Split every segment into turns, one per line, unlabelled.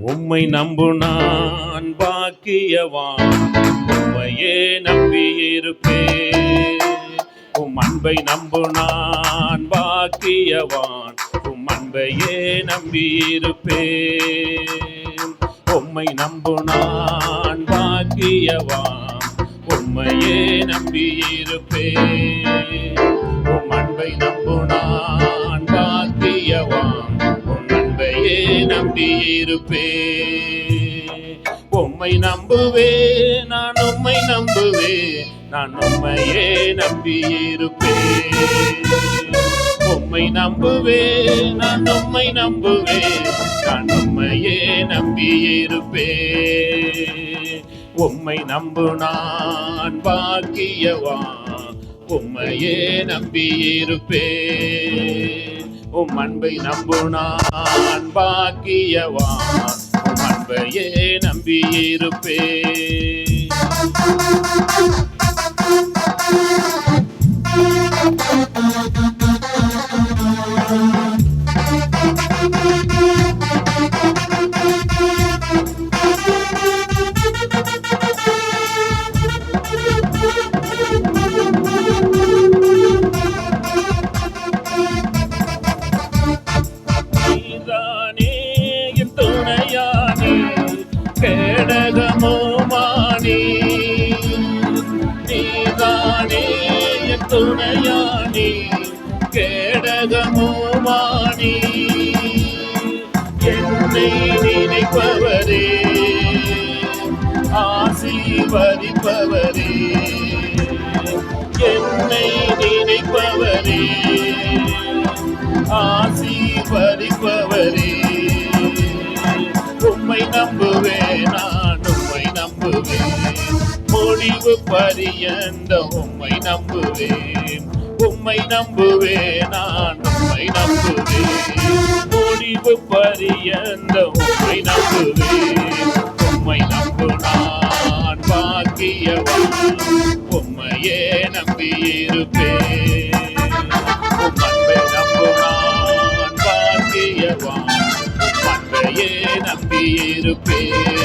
உம்மை நம்பு நான் பாக்கியவான். உம்மையே நம்பியிருப்பேன். உம் அன்பை நம்பு நான் பாக்கியவான். உம் அன்பையே நம்பியிருப்பேன். உம்மை நம்பு நான் பாக்கியவான். உம்மையே நம்பியிருப்பேன். நம்பியிருப்பேன் உம்மை நம்புவே நான் உம்மை நம்புவே நான் உம்மையே நம்பியிருப்பே உம்மை நம்புவே நான் உம்மை நம்புவே நான் உம்மையே நம்பியிருப்பே உம்மை நம்பு நான் பாக்கியவான் உம்மையே நம்பியிருப்பே உம் அன்பை நம்புனான் பாக்கியவான். உம் அன்பையே நம்பியிருப்பேன். துணையானே கேடகமோமானே என்னை நினைப்பவரே ஆசீர்வதிப்பவரே என்னை நினைப்பவரே ஆசீர்வதிப்பவரே. உம்மை உம்மை நம்புவேன் முடிவு பரியந்த உம்மை நம்புவேன். உம்மை நம்புவேன் நான் உம்மை நம்புவேன். முடிவு பரியந்த உம்மை நம்புவேன். உம்மை நம்பு நான் பாக்கியவன். உம்மையே நம்பியிருப்பேன். உம் நம்பு நான் பாக்கியவான். உம்மையே நம்பியிருப்பேன்.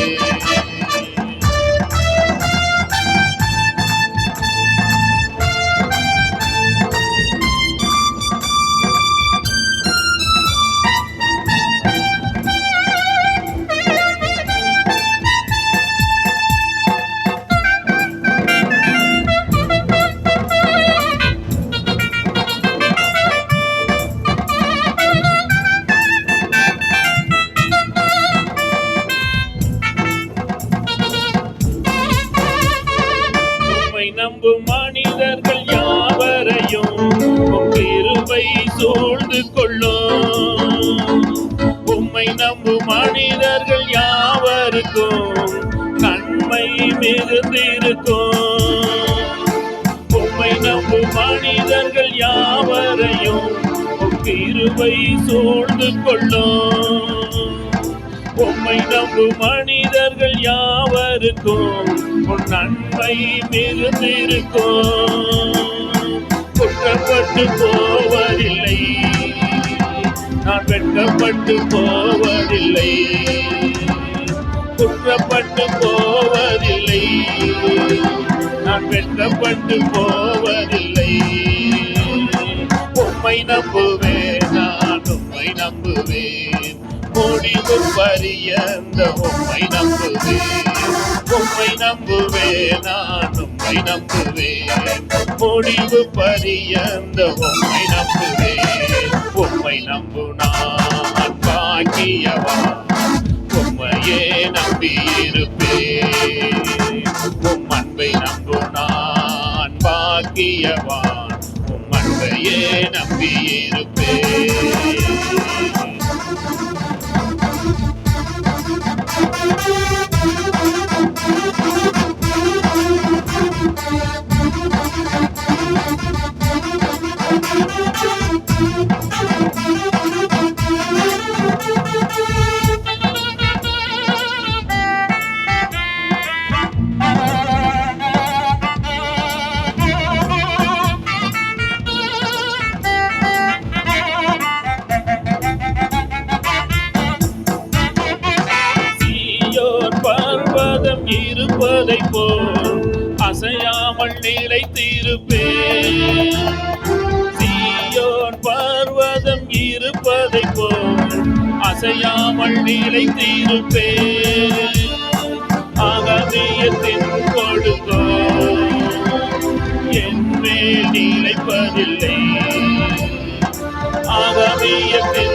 கிருபை சூழ்ந்து கொள்ளும். உம்மை நம்பும் மனிதர்கள் யாவருக்கும் நன்மை மிகுந்திருக்கும். உம்மை நம்பும் மனிதர்கள் யாவரையும் உம் கிருபை சூழ்ந்து கொள்ளும். உம்மை நம்பும் மனிதர்கள் யாவருக்கும் உன் நன்மை மிகுந்திருக்கும். வெட்கப்பட்டு போவதில்லை. நான் வெட்கப்பட்டு போவதில்லை. குற்றப்பட்டு போவதில்லை. நான் வெட்கப்பட்டு போவதில்லை. உம்மை நம்புவேன் நான் உம்மை நம்புவேன். முடிவு பரியந்த உம்மை நம்புவேன். உம்மை நம்புவேன் நான் உம்மை நம்புவேன் முடிவு பரியந்த உம்மை நம்புவேன் உம்மை நம்பு நான் பாக்கியவான். உம்மையே நம்பியிருப்பேன் உம் அன்பை நம்பு நான் பாக்கியவான். உம் அன்பையே நம்பியிருப்பேன் இருப்பதை போல் அசையாமல் நிலைத்திருப்பே சீயோன் பர்வதம் இருப்பதை போல் அசையாமல் நிலைத்திருப்பே ஆகமியத்தின் கொடுக்கோ என் மேல் நிலைப்பதில்லை. ஆகமியத்தின்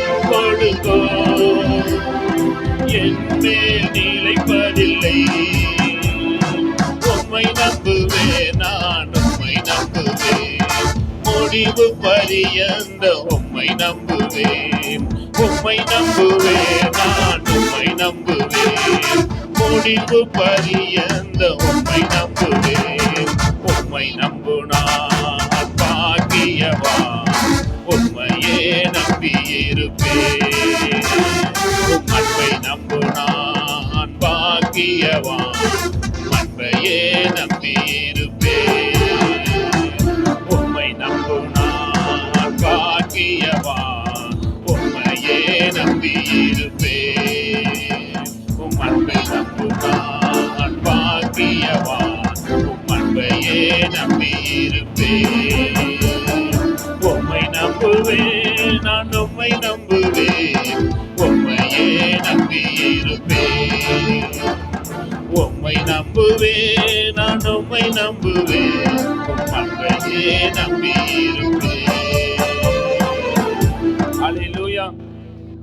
அறிவு பரியந்த உம்மை நம்புவேன். உம்மை நம்புவேன் நான் உம்மை நம்புவேன். முடிவு பரியந்த உம்மை நம்புவேன். உம்மை நம்புனான் பாக்கியவா உம்மையே நம்பியிருப்பேன். உம் அன்பை நம்புனான் பாக்கியவான். அன்பையே நம்பி அன்பையே நம்பியிருப்பேன். உம்மை நம்புவேன் நான் உம்மை நம்புவேன். உம்மையே நம்பியிருப்பேன். உம்மை நம்புவேன் நான் உம்மை நம்புவேன். உம் அன்பையே நம்பியிருப்பேன்.